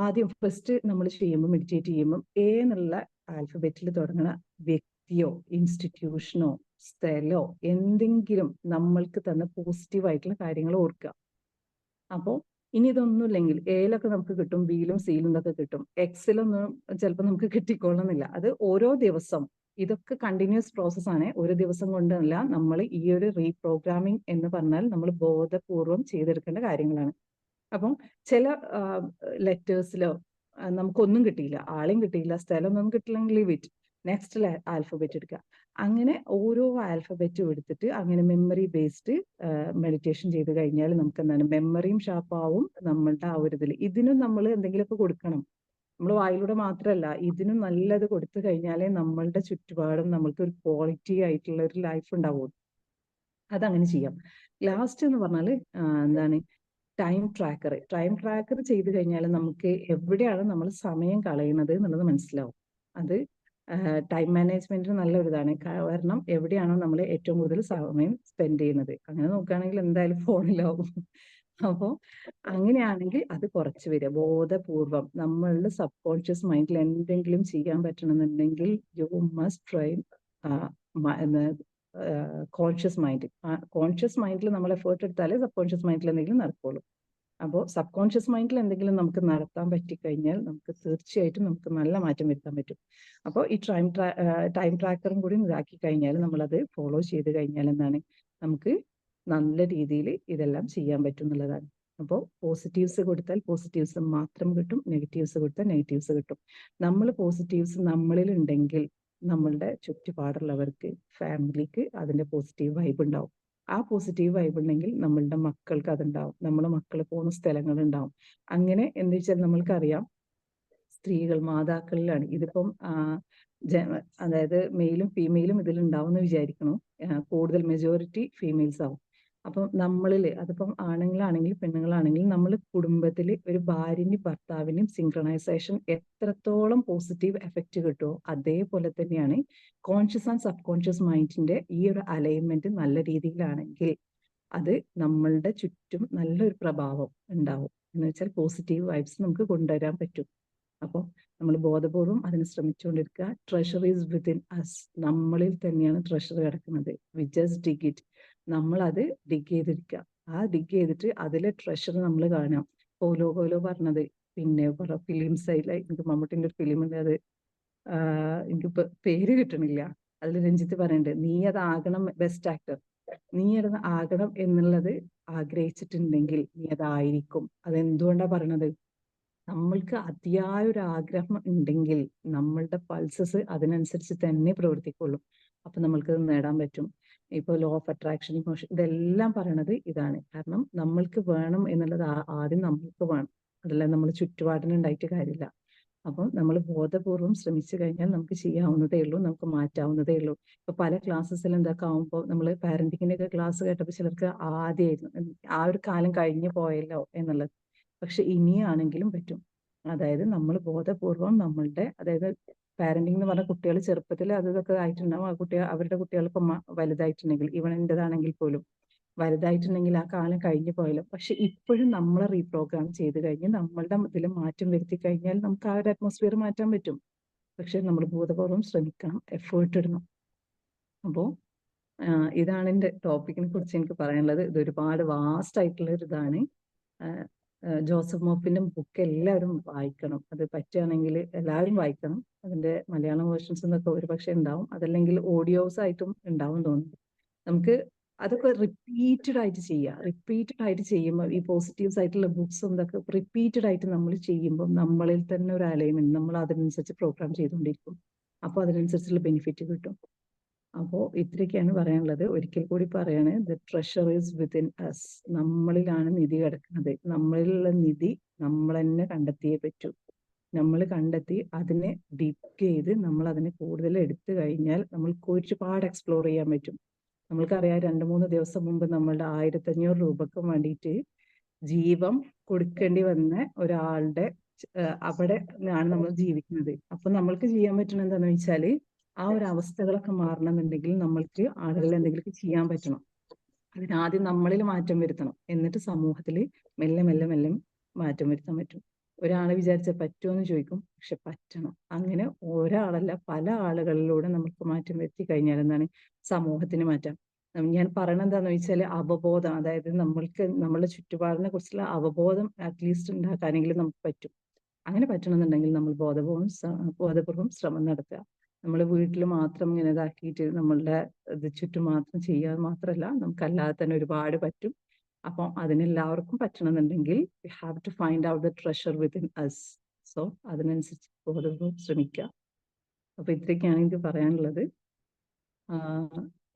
ആദ്യം ഫസ്റ്റ് നമ്മൾ ചെയ്യുമ്പോൾ മെഡിറ്റേറ്റ് ചെയ്യുമ്പോൾ എ എന്നുള്ള ആൽഫബറ്റിൽ തുടങ്ങുന്ന വ്യക്തിയോ ഇൻസ്റ്റിറ്റ്യൂഷനോ സ്ഥലോ എന്തെങ്കിലും നമ്മൾക്ക് തന്ന പോസിറ്റീവ് ആയിട്ടുള്ള കാര്യങ്ങൾ ഓർക്കുക. അപ്പോൾ ഇനി ഇതൊന്നും ഇല്ലെങ്കിൽ എയിലൊക്കെ നമുക്ക് കിട്ടും ബിയിലും സിയിലും ഒക്കെ കിട്ടും. എക്സിലൊന്നും ചിലപ്പോൾ നമുക്ക് കിട്ടിക്കൊള്ളുന്നില്ല. അത് ഓരോ ദിവസം ഇതൊക്കെ കണ്ടിന്യൂസ് പ്രോസസ് ആണ്. ഒരു ദിവസം കൊണ്ടല്ല നമ്മൾ ഈ ഒരു റീപ്രോഗ്രാമിംഗ് എന്ന് പറഞ്ഞാൽ നമ്മൾ ബോധപൂർവം ചെയ്തെടുക്കേണ്ട കാര്യങ്ങളാണ്. അപ്പം ചില ലെറ്റേഴ്സിലോ നമുക്കൊന്നും കിട്ടിയില്ല. ആളെയും കിട്ടിയില്ല. സ്ഥലമൊന്നും കിട്ടില്ലെങ്കിൽ വിറ്റ് നെക്സ്റ്റ് ആൽഫബറ്റ് എടുക്കുക. അങ്ങനെ ഓരോ ആൽഫബറ്റും എടുത്തിട്ട് അങ്ങനെ മെമ്മറി ബേസ്ഡ് മെഡിറ്റേഷൻ ചെയ്ത് കഴിഞ്ഞാൽ നമുക്ക് എന്താണ് മെമ്മറിയും ഷാർപ്പാവും നമ്മളുടെ ആ ഒരു ഇതിൽ ഇതിനും നമ്മൾ എന്തെങ്കിലുമൊക്കെ കൊടുക്കണം. നമ്മൾ വായിലൂടെ മാത്രമല്ല ഇതിനും നല്ലത് കൊടുത്തു കഴിഞ്ഞാലേ നമ്മളുടെ ചുറ്റുപാടും നമ്മൾക്ക് ഒരു ക്വാളിറ്റി ആയിട്ടുള്ള ഒരു ലൈഫ് ഉണ്ടാവുള്ളൂ. അതങ്ങനെ ചെയ്യാം. ലാസ്റ്റ് എന്ന് പറഞ്ഞാൽ എന്താണ് ടൈം ട്രാക്കർ ടൈം ട്രാക്കർ ചെയ്ത് കഴിഞ്ഞാൽ നമുക്ക് എവിടെയാണ് നമ്മൾ സമയം കളയുന്നത് എന്നുള്ളത് മനസ്സിലാവും. അത് ടൈം മാനേജ്മെന്റിന് നല്ലൊരു ഇതാണ് കാരണം എവിടെയാണോ നമ്മൾ ഏറ്റവും കൂടുതൽ സമയം സ്പെൻഡ് ചെയ്യുന്നത്. അങ്ങനെ നോക്കുകയാണെങ്കിൽ എന്തായാലും ഫോണിലാവും. അപ്പോൾ അങ്ങനെയാണെങ്കിൽ അത് കുറച്ച് വരിക. ബോധപൂർവം നമ്മളുടെ സബ് കോൺഷ്യസ് മൈൻഡിൽ എന്തെങ്കിലും ചെയ്യാൻ പറ്റണമെന്നുണ്ടെങ്കിൽ you must try conscious mind. Conscious മൈൻഡിൽ നമ്മൾ എഫേർട്ട് എടുത്താലേ സബ് കോൺഷ്യസ് മൈൻഡിൽ എന്തെങ്കിലും നടക്കുള്ളൂ. അപ്പോൾ സബ് കോൺഷ്യസ് മൈൻഡിൽ എന്തെങ്കിലും നമുക്ക് നടത്താൻ പറ്റിക്കഴിഞ്ഞാൽ നമുക്ക് തീർച്ചയായിട്ടും നമുക്ക് നല്ല മാറ്റം വരുത്താൻ പറ്റും. അപ്പോൾ ഈ ടൈം ടൈം ട്രാക്കറും കൂടി ഇതാക്കി കഴിഞ്ഞാൽ നമ്മളത് ഫോളോ ചെയ്ത് കഴിഞ്ഞാൽ എന്താണ്? നമുക്ക് നല്ല രീതിയിൽ ഇതെല്ലാം ചെയ്യാൻ പറ്റും എന്നുള്ളതാണ്. അപ്പോൾ പോസിറ്റീവ്സ് കൊടുത്താൽ പോസിറ്റീവ്സ് മാത്രം കിട്ടും നെഗറ്റീവ്സ് കൊടുത്താൽ നെഗറ്റീവ്സ് കിട്ടും. നമ്മൾ പോസിറ്റീവ്സ് നമ്മളിൽ ഉണ്ടെങ്കിൽ നമ്മളുടെ ചുറ്റുപാടുള്ളവർക്ക് ഫാമിലിക്ക് അതിന്റെ പോസിറ്റീവ് വൈബ് ഉണ്ടാവും. ആ പോസിറ്റീവ് വൈബ് ഉണ്ടെങ്കിൽ നമ്മളുടെ മക്കൾക്ക് അതുണ്ടാവും. നമ്മുടെ മക്കൾ പോകുന്ന സ്ഥലങ്ങൾ ഉണ്ടാവും. അങ്ങനെ എന്താ വെച്ചാൽ നമ്മൾക്കറിയാം സ്ത്രീകൾ മാതാക്കളിലാണ്. ഇതിപ്പം അതായത് മെയിലും ഫീമെയിലും ഇതിൽ ഉണ്ടാവും എന്ന് വിചാരിക്കണം കൂടുതൽ മെജോറിറ്റി ഫീമെയിൽസ് ആവും. അപ്പം നമ്മളിൽ അതിപ്പം ആണുങ്ങളാണെങ്കിലും പെണ്ണുങ്ങളാണെങ്കിലും നമ്മൾ കുടുംബത്തിൽ ഒരു ഭാര്യനും ഭർത്താവിനും സിങ്ക്രണൈസേഷൻ എത്രത്തോളം പോസിറ്റീവ് എഫക്റ്റ് കിട്ടുമോ അതേപോലെ തന്നെയാണ് കോൺഷ്യസ് ആൻഡ് സബ് കോൺഷ്യസ് മൈൻഡിന്റെ ഈ ഒരു അലൈൻമെന്റ് നല്ല രീതിയിലാണെങ്കിൽ അത് നമ്മളുടെ ചുറ്റും നല്ലൊരു പ്രഭാവം ഉണ്ടാവും. എന്ന് വെച്ചാൽ പോസിറ്റീവ് വൈബ്സ് നമുക്ക് കൊണ്ടുവരാൻ പറ്റും. അപ്പോൾ നമ്മൾ ബോധപൂർവം അതിന് ശ്രമിച്ചുകൊണ്ടിരിക്കുക. ട്രഷർ ഈസ് വിത്തിൻ അസ് നമ്മളിൽ തന്നെയാണ് ട്രഷർ കിടക്കുന്നത്. വി ജസ്റ്റ് ഡിഗ് ഇറ്റ് നമ്മൾ അത് ഡിഗ് ചെയ്തിരിക്കുക ആ ഡിഗ് ചെയ്തിട്ട് അതിലെ ട്രഷർ നമ്മൾ കാണാം കോലോ കോലോ പറഞ്ഞത്. പിന്നെ ഫിലിംസ് ആയില്ല എനിക്ക് മമ്മൂട്ടിന്റെ ഒരു ഫിലിം ഉണ്ട് അത്. എനിക്ക് പേര് കിട്ടണില്ല. അതിൽ രഞ്ജിത്ത് പറയുന്നുണ്ട് നീ അത് ആകണം ബെസ്റ്റ് ആക്ടർ നീ അത് ആകണം എന്നുള്ളത് ആഗ്രഹിച്ചിട്ടുണ്ടെങ്കിൽ നീ അതായിരിക്കും അതെന്തുകൊണ്ടാ പറയണത്? നമ്മൾക്ക് അതിയായ ഒരു ആഗ്രഹം ഉണ്ടെങ്കിൽ നമ്മളുടെ പൾസസ് അതിനനുസരിച്ച് തന്നെ പ്രവർത്തിക്കുള്ളൂ. അപ്പൊ നമ്മൾക്ക് നേടാൻ പറ്റും. ഇപ്പോൾ ലോ ഓഫ് അട്രാക്ഷൻ ഇമോഷൻ ഇതെല്ലാം പറയണത് ഇതാണ്. കാരണം നമ്മൾക്ക് വേണം എന്നുള്ളത് ആദ്യം നമ്മൾക്ക് വേണം. അതല്ല നമ്മൾ ചുറ്റുപാടിന് ഉണ്ടായിട്ട് കാര്യമില്ല. അപ്പം നമ്മൾ ബോധപൂർവം ശ്രമിച്ചു കഴിഞ്ഞാൽ നമുക്ക് ചെയ്യാവുന്നതേ ഉള്ളൂ നമുക്ക് മാറ്റാവുന്നതേ ഉള്ളൂ. ഇപ്പൊ പല ക്ലാസ്സസിൽ എന്തൊക്കെ ആവുമ്പോൾ നമ്മൾ പാരന്റിങ്ങിന്റെ ഒക്കെ ക്ലാസ് കേട്ടപ്പോൾ ചിലർക്ക് ആദ്യമായിരുന്നു ആ ഒരു കാലം കഴിഞ്ഞു പോയല്ലോ എന്നുള്ളത്. പക്ഷെ ഇനിയാണെങ്കിലും പറ്റും. അതായത് നമ്മൾ ബോധപൂർവം നമ്മളുടെ അതായത് പാരന്റിങ് എന്ന് പറഞ്ഞ കുട്ടികൾ ചെറുപ്പത്തിൽ അത് ഇതൊക്കെ ആയിട്ടുണ്ടാവും. ആ കുട്ടികൾ അവരുടെ കുട്ടികൾക്ക് വലുതായിട്ടുണ്ടെങ്കിൽ ഇവൻ എന്റെതാണെങ്കിൽ പോലും വലുതായിട്ടുണ്ടെങ്കിൽ ആ കാലം കഴിഞ്ഞു പോയാലും പക്ഷെ ഇപ്പോഴും നമ്മൾ റീപ്രോഗ്രാം ചെയ്ത് കഴിഞ്ഞ് നമ്മളുടെ ഇതിൽ മാറ്റം വരുത്തി കഴിഞ്ഞാൽ നമുക്ക് ആ ഒരു അറ്റ്മോസ്ഫിയർ മാറ്റാൻ പറ്റും. പക്ഷെ നമ്മൾ ബോധപൂർവം ശ്രമിക്കണം എഫേർട്ട് ഇടണം. അപ്പോൾ ഇതാണ് എന്റെ ടോപ്പിക്കിനെ കുറിച്ച് എനിക്ക് പറയാനുള്ളത്. ഇത് ഒരുപാട് വാസ്റ്റ് ആയിട്ടുള്ള ഒരു ഇതാണ് ജോസഫ് മോപ്പിന്റെ ബുക്ക് എല്ലാവരും വായിക്കണം. അത് പറ്റുകയാണെങ്കിൽ എല്ലാവരും വായിക്കണം. അതിന്റെ മലയാളം വേർഷൻസ് എന്നൊക്കെ ഒരു പക്ഷേ ഉണ്ടാവും. അതല്ലെങ്കിൽ ഓഡിയോസ് ആയിട്ടും ഉണ്ടാവും തോന്നുന്നു. നമുക്ക് അതൊക്കെ റിപ്പീറ്റഡ് ആയിട്ട് ചെയ്യുക റിപ്പീറ്റഡ് ആയിട്ട് ചെയ്യുമ്പോൾ ഈ പോസിറ്റീവ്സ് ആയിട്ടുള്ള ബുക്സ് എന്തൊക്കെ റിപ്പീറ്റഡ് ആയിട്ട് നമ്മൾ ചെയ്യുമ്പോൾ നമ്മളിൽ തന്നെ ഒരു അലൈൻമെന്റ് നമ്മൾ അതിനനുസരിച്ച് പ്രോഗ്രാം ചെയ്തുകൊണ്ടിരിക്കും. അപ്പോൾ അതിനനുസരിച്ചുള്ള ബെനിഫിറ്റ് കിട്ടും. അപ്പോൾ ഇത്രയൊക്കെയാണ് പറയാനുള്ളത്. ഒരിക്കൽ കൂടി പറയാണ് the treasure is within us നമ്മളിലാണ് നിധി കിടക്കുന്നത്. നമ്മളിലുള്ള നിധി നമ്മൾ തന്നെ കണ്ടെത്തിയേ പറ്റൂ. നമ്മൾ കണ്ടെത്തി അതിനെ ഡിപ്പ് ചെയ്ത് നമ്മൾ അതിനെ കൂടുതൽ എടുത്തു കഴിഞ്ഞാൽ നമ്മൾക്ക് ഒരുപാട് എക്സ്പ്ലോർ ചെയ്യാൻ പറ്റും. നമ്മൾക്കറിയാം രണ്ട് മൂന്ന് ദിവസം മുമ്പ് നമ്മളുടെ ആയിരത്തഞ്ഞൂറ് രൂപക്ക് വേണ്ടിയിട്ട് ജീവം കൊടുക്കേണ്ടി വന്ന ഒരാളുടെ അവിടെ ആണ് നമ്മൾ ജീവിക്കുന്നത്. അപ്പൊ നമ്മൾക്ക് ചെയ്യാൻ പറ്റുന്നത് എന്താണെന്ന് വെച്ചാൽ ആ ഒരു അവസ്ഥകളൊക്കെ മാറണമെന്നുണ്ടെങ്കിൽ നമ്മൾക്ക് ആളുകളിൽ എന്തെങ്കിലും ചെയ്യാൻ പറ്റണം. അതിനാദ്യം നമ്മളിൽ മാറ്റം വരുത്തണം. എന്നിട്ട് സമൂഹത്തിൽ മെല്ലെ മെല്ലെ മെല്ലെ മാറ്റം വരുത്താൻ പറ്റും. ഒരാളെ വിചാരിച്ച പറ്റുമെന്ന് ചോദിക്കും. പക്ഷെ പറ്റണം. അങ്ങനെ ഒരാളല്ല പല ആളുകളിലൂടെ നമുക്ക് മാറ്റം വരുത്തി കഴിഞ്ഞാൽ എന്താണ്? സമൂഹത്തിന് മാറ്റം. ഞാൻ പറയണത് എന്താന്ന് വെച്ചാൽ അവബോധം. അതായത് നമ്മൾക്ക് നമ്മളുടെ ചുറ്റുപാടിനെ കുറിച്ചുള്ള അവബോധം അറ്റ്ലീസ്റ്റ് ഉണ്ടാക്കാനെങ്കിലും നമുക്ക് പറ്റും. അങ്ങനെ പറ്റണമെന്നുണ്ടെങ്കിൽ നമ്മൾ ബോധപൂർവം ബോധപൂർവം ശ്രമം നടത്തുക. നമ്മൾ വീട്ടിൽ മാത്രം ഇങ്ങനെ ഇതാക്കിയിട്ട് നമ്മളുടെ ഇത് ചുറ്റും മാത്രം ചെയ്യാൻ മാത്രമല്ല നമുക്ക് അല്ലാതെ തന്നെ ഒരുപാട് പറ്റും. അപ്പം അതിനെല്ലാവർക്കും പറ്റണമെന്നുണ്ടെങ്കിൽ we have to find out the treasure within us so അതിനനുസരിച്ച് ബോധപൂർവം ശ്രമിക്കുക. അപ്പൊ ഇത്രയൊക്കെയാണ് എനിക്ക് പറയാനുള്ളത്.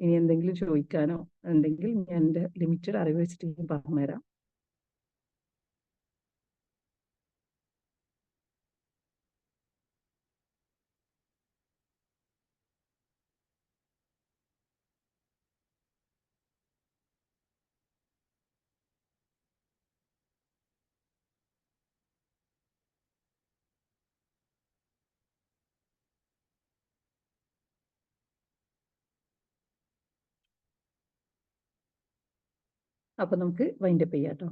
ഇനി എന്തെങ്കിലും ചോദിക്കാനോ ഉണ്ടെങ്കിൽ ഞാൻ എന്റെ ലിമിറ്റഡ് അറിവ് വെച്ചിട്ട് ഞാൻ പറഞ്ഞുതരാം. അപ്പൊ നമുക്ക് വൈൻഡപ്പ് ചെയ്യാം കേട്ടോ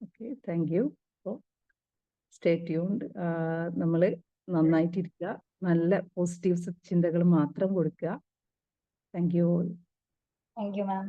ഓക്കെ താങ്ക് യു അപ്പോൾ സ്റ്റേ ട്യൂൺഡ് നമ്മൾ നന്നായിട്ടിരിക്കുക നല്ല പോസിറ്റീവ് ചിന്തകൾ മാത്രം കൊടുക്കുക thank you thank you ma'am